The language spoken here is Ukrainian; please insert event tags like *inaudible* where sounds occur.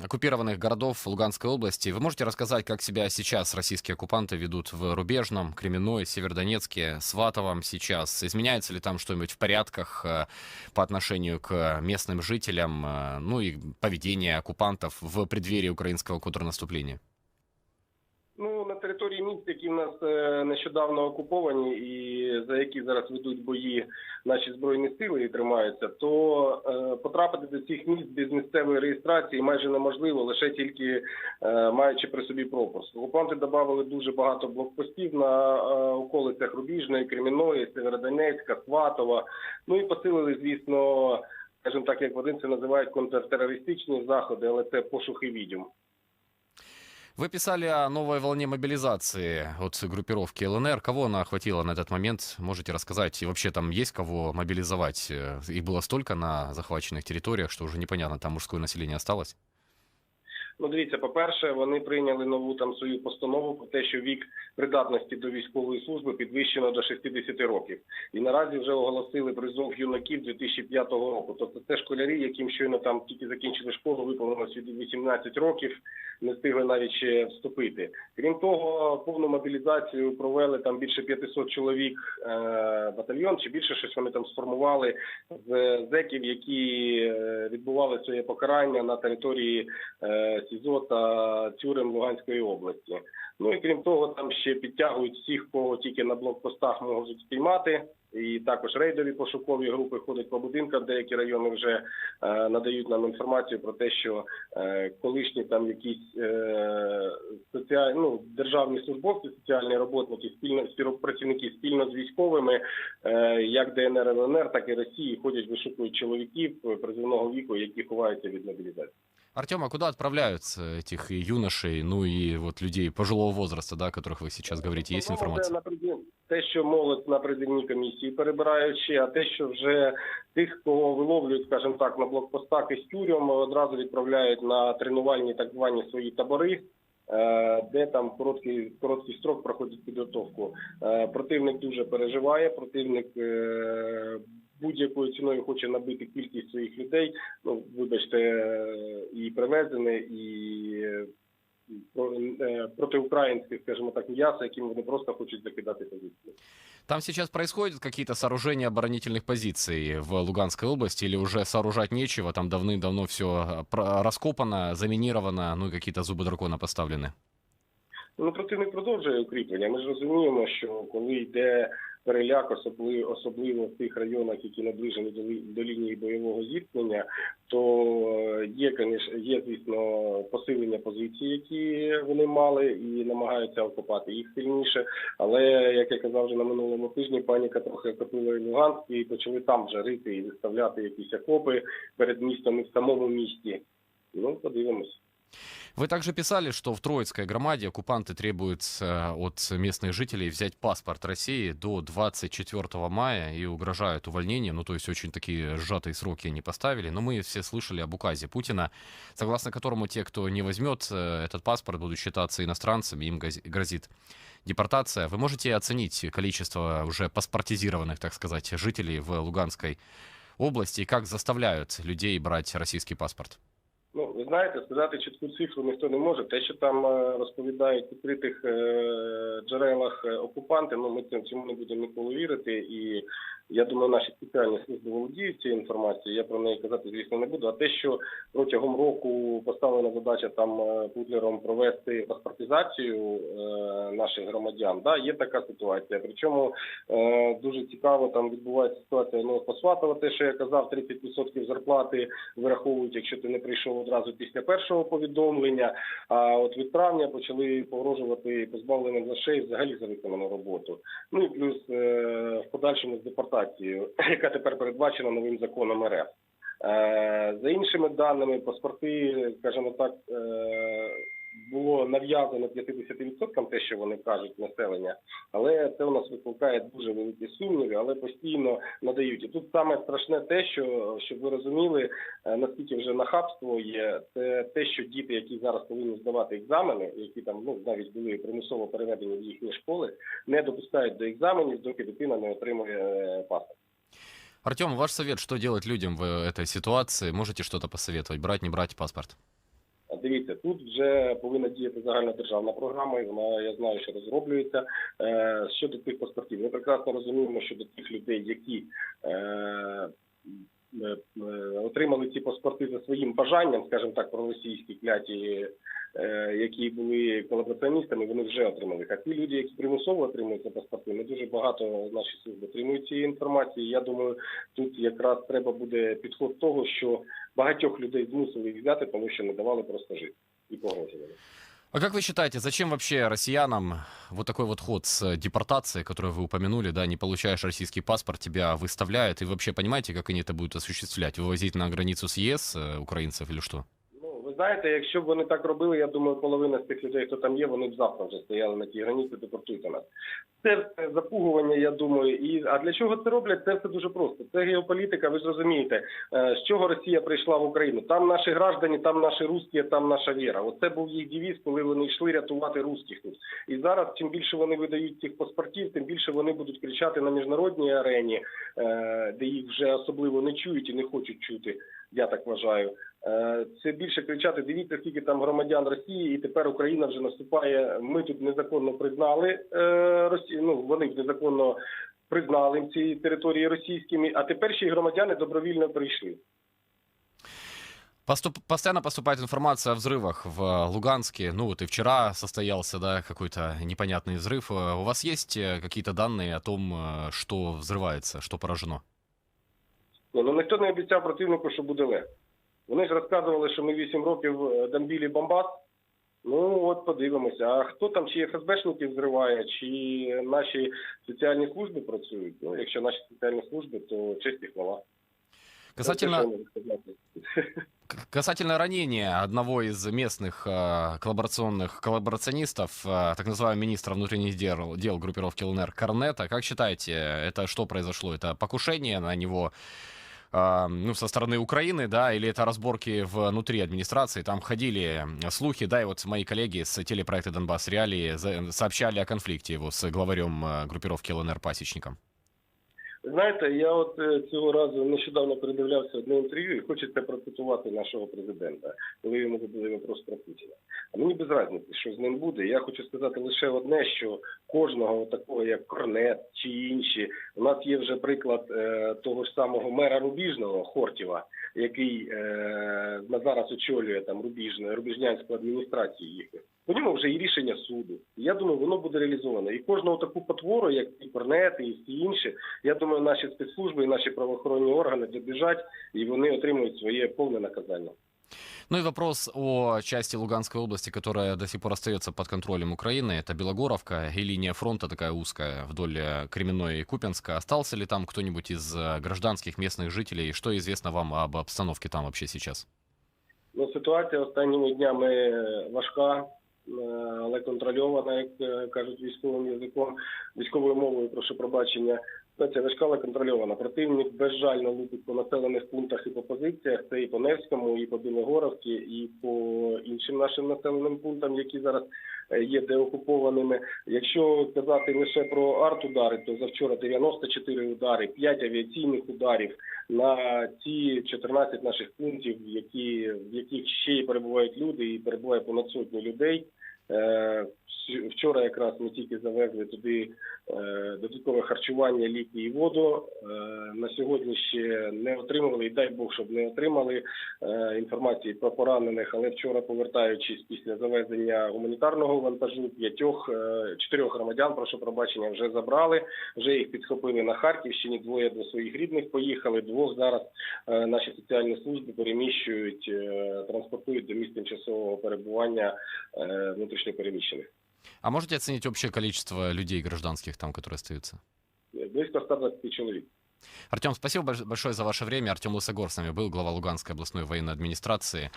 оккупированных городов Луганской области. Вы можете рассказать, как себя сейчас российские оккупанты ведут в Рубежном, Кременной, Северодонецке, Сватовом сейчас? Изменяется ли там что-нибудь в порядках э, по отношению к местным жителям, э, ну и поведение оккупантов в преддверии украинского контрнаступления? Ну, на території міст, які в нас е, нещодавно окуповані і за які зараз ведуть бої наші збройні сили і тримаються, то е, потрапити до цих міст без місцевої реєстрації майже неможливо, лише тільки е, маючи при собі пропуск. Окупанти додали дуже багато блокпостів на околицях Рубіжної, Кремінної, Северодонецька, Сватова. Ну і посилили, звісно, скажімо так, як в один це називають контртерористичні заходи, але це пошуки відьом. Вы писали о новой волне мобилизации от группировки ЛНР. Кого она охватила на этот момент? Можете рассказать? И вообще там есть кого мобилизовать? Э, Их было столько на захваченных территориях, что уже непонятно, там мужское население осталось? Ну, дивіться, по-перше, вони прийняли нову там свою постанову про те, що вік придатності до військової служби підвищено до 60 років. І наразі вже оголосили призов юнаків 2005 року. Тобто це школярі, яким щойно там тільки закінчили школу, виповнилось від 18 років, не встигли навіть ще вступити. Крім того, повну мобілізацію провели там більше 500 чоловік е, батальйон, чи більше щось вони там сформували з зеків, які е, відбували своє покарання на території е, СІЗО та тюрем Луганської області. Ну і крім того, там ще підтягують всіх, кого тільки на блокпостах можуть спіймати. І також рейдові пошукові групи ходять по будинках. Деякі райони вже е, надають нам інформацію про те, що е, колишні там якісь е, соціальні ну, державні службовці, соціальні роботники, спільно співпрацівники спільно з військовими, е, як ДНР, ЛНР, так і Росії ходять, вишукують чоловіків призовного віку, які ховаються від мобілізації. Артем, а куда отправляются этих и юношей, ну и вот людей пожилого возраста, да, о которых вы сейчас говорите? Есть Молоде информация? на призив- Те, що молодь на призивній комісії перебираючи, а те, що вже тих, кого виловлюють, скажімо так, на блокпостах із тюрем, одразу відправляють на тренувальні так звані свої табори. е, Де там короткий короткий строк проходить підготовку. Е, Противник дуже переживає. Противник е, будь-якою ціною хоче набити кількість своїх людей. Ну вибачте, е, і привезене, і е, про- е, протиукраїнське, скажімо так, м'ясо, яким вони просто хочуть закидати позиції. Там сейчас происходят какие-то сооружения оборонительных позиций в Луганской области или уже сооружать нечего? Там давным-давно все раскопано, заминировано, ну и какие-то зубы дракона поставлены. Ну, противник продовжує укріплення. Ми ж розуміємо, що коли йде переляк, особливо, особливо в тих районах, які наближені до, до лінії бойового зіткнення, то е, є, конечно, є, звісно, посилення позицій, які вони мали, і намагаються окопати їх сильніше. Але, як я казав вже на минулому тижні, паніка трохи окопила і Луганськ, і почали там вже рити і виставляти якісь окопи перед містом і в самому місті. Ну, подивимось. Вы также писали, что в Троицкой громаде оккупанты требуют э, от местных жителей взять паспорт России до 24 мая и угрожают увольнением. Ну, то есть очень такие сжатые сроки они поставили. Но мы все слышали об указе Путина, согласно которому те, кто не возьмет э, этот паспорт, будут считаться иностранцами, им грозит депортация. Вы можете оценить количество уже паспортизированных, так сказать, жителей в Луганской области и как заставляют людей брать российский паспорт? Ну, ви знаєте, сказати чітку цифру ніхто не може. Те, що там е, розповідають в відкритих е, джерелах е, окупанти, ну ми цьому не будемо ніколи вірити. І я думаю, наші спеціальні служби володіють цією інформацією. Я про неї казати, звісно, не буду. А те, що протягом року поставлена задача там Путлером провести паспортизацію наших громадян, да, є така ситуація. Причому дуже цікаво там відбувається ситуація. Ну, посватова, те, що я казав, 30% зарплати вираховують, якщо ти не прийшов одразу після першого повідомлення. А от від травня почали погрожувати позбавленням грошей взагалі за виконану роботу. Ну і плюс е, в подальшому з депортацією, *clears throat* яка тепер передбачена новим законом РФ. Е, за іншими даними, паспорти, скажімо так, е, було нав'язано 50% те, що вони кажуть населення, але це у нас викликає дуже великі сумніви, але постійно надають. І тут саме страшне те, що щоб ви розуміли, е, наскільки вже нахабство є, це те, що діти, які зараз повинні здавати екзамени, які там ну навіть були примусово переведені в їхні школи, не допускають до екзаменів, доки дитина не отримує е, паспорт. Артем, ваш совет, что делать людям в этой ситуации? Можете что-то посоветовать? Брать, не брать паспорт? Дивіться, тут вже повинна діяти загальна державна програма, і вона я знаю, що розроблюється е, щодо тих паспортів. Ми прекрасно розуміємо щодо тих людей, які е, отримали ці паспорти за своїм бажанням, скажімо так, проросійські кляті, е, які були колабораціоністами, вони вже отримали. А ті люди, які примусово отримують ці паспорти, не дуже багато наші служби отримують цієї інформації. Я думаю, тут якраз треба буде підход того, що багатьох людей змусили взяти, тому що не давали просто жити і погрожували. А как вы считаете, зачем вообще россиянам вот такой вот ход с депортацией, которую вы упомянули, да, не получаешь российский паспорт, тебя выставляют, и вообще понимаете, как они это будут осуществлять? Вывозить на границу с ЕС э, украинцев или что? Знаєте, якщо б вони так робили, я думаю, половина з тих людей, хто там є, вони б завтра вже стояли на тій границі, депортуйте нас. Це запугування, я думаю. І а для чого це роблять? Це все дуже просто. Це геополітика. Ви ж розумієте, е, з чого Росія прийшла в Україну. Там наші граждані, там наші русські, там наша віра. Оце був їх девіз, коли вони йшли рятувати русських тут. І зараз, чим більше вони видають цих паспортів, тим більше вони будуть кричати на міжнародній арені, е, де їх вже особливо не чують і не хочуть чути. Я так вважаю. Е, Це більше кричати: дивіться, скільки там громадян Росії, і тепер Україна вже наступає. Ми тут незаконно признали е, Росію. Ну вони незаконно признали ці території російськими, а тепер ще й громадяни добровільно прийшли. Поступ- Постоянно поступает информация о взрывах в э, Луганске. Ну вот и вчера состоялся, да, какой-то непонятный взрыв. Э, У вас есть э, какие-то данные о том, э, что взрывается, что поражено? Ну, ну ніхто не обіцяв противнику, що буде легко. Вони ж розказували, що ми 8 років е, дамбілі бомбас. Ну от подивимося. А хто там, чи ФСБшники взриває, чи наші соціальні служби працюють? Ну, якщо наші соціальні служби, то честь і хвала. Касательно, Це, що я можу сказати. к- касательно ранения одного из местных э, коллаборационных коллаборационистов, э, так называемого министра внутренних дел, дел группировки ЛНР Корнета, как считаете, это что произошло? Это покушение на него э, Ну, со стороны Украины, да, или это разборки внутри администрации? Там ходили слухи, да, и вот мои коллеги с телепроекта «Донбасс Реалии» за- сообщали о конфликте его с главарем э, группировки ЛНР Пасечником. Знаєте, я от е, цього разу нещодавно передивлявся одне інтерв'ю і хочеться процитувати нашого президента, коли йому задали вопрос про Путіна. А мені без разниці, що з ним буде. Я хочу сказати лише одне, що кожного такого, як Корнет чи інші, у нас є вже приклад е, того ж самого мера Рубіжного Хортєва, який е, зараз очолює там Рубіжну, Рубіжнянську адміністрацію їхню. По ньому вже і рішення суду. І Я думаю, воно буде реалізовано. І кожного таку потвору, як і Корнет, і всі інші, я думаю, наші спецслужби і наші правоохоронні органи добіжать, і вони отримують своє повне наказання. Ну и вопрос о части Луганской области, которая до сих пор остается под контролем Украины. Это Белогоровка и линия фронта такая узкая вдоль э, Кременной и Купенска. Остался ли там кто-нибудь из э, гражданских местных жителей? Что известно вам об обстановке там вообще сейчас? Ну, ситуація останніми днями важка, е, Але контрольована, як е, кажуть військовим язиком, військовою мовою, прошу пробачення. Ситуація важка, але контрольована. Противник безжально лупить по населених пунктах і по позиціях. Це і по Невському, і по Білогоровці, і по іншим нашим населеним пунктам, які зараз е, є деокупованими. Якщо казати лише про артудари, то завчора 94 удари, 5 авіаційних ударів на ті 14 наших пунктів, які, в яких ще й перебувають люди, і перебуває понад сотню людей. Е, Вчора якраз ми тільки завезли туди е, додаткове харчування, ліки і воду. Е, На сьогодні ще не отримували, і дай Бог, щоб не отримали інформації про поранених. Але вчора, повертаючись після завезення гуманітарного вантажу, п'ятьох чотирьох громадян, прошу пробачення, вже забрали. Вже їх підхопили на Харківщині. Двоє до своїх рідних поїхали. Двох зараз наші соціальні служби переміщують, транспортують до місць тимчасового перебування е, внутрішньопереміщених. А можете оценить общее количество людей гражданских там, которые остаются? Близько 120 чоловік. Артем, спасибо больш- большое за ваше время. Артем Лысогор с нами был, глава Луганской областной военной администрации.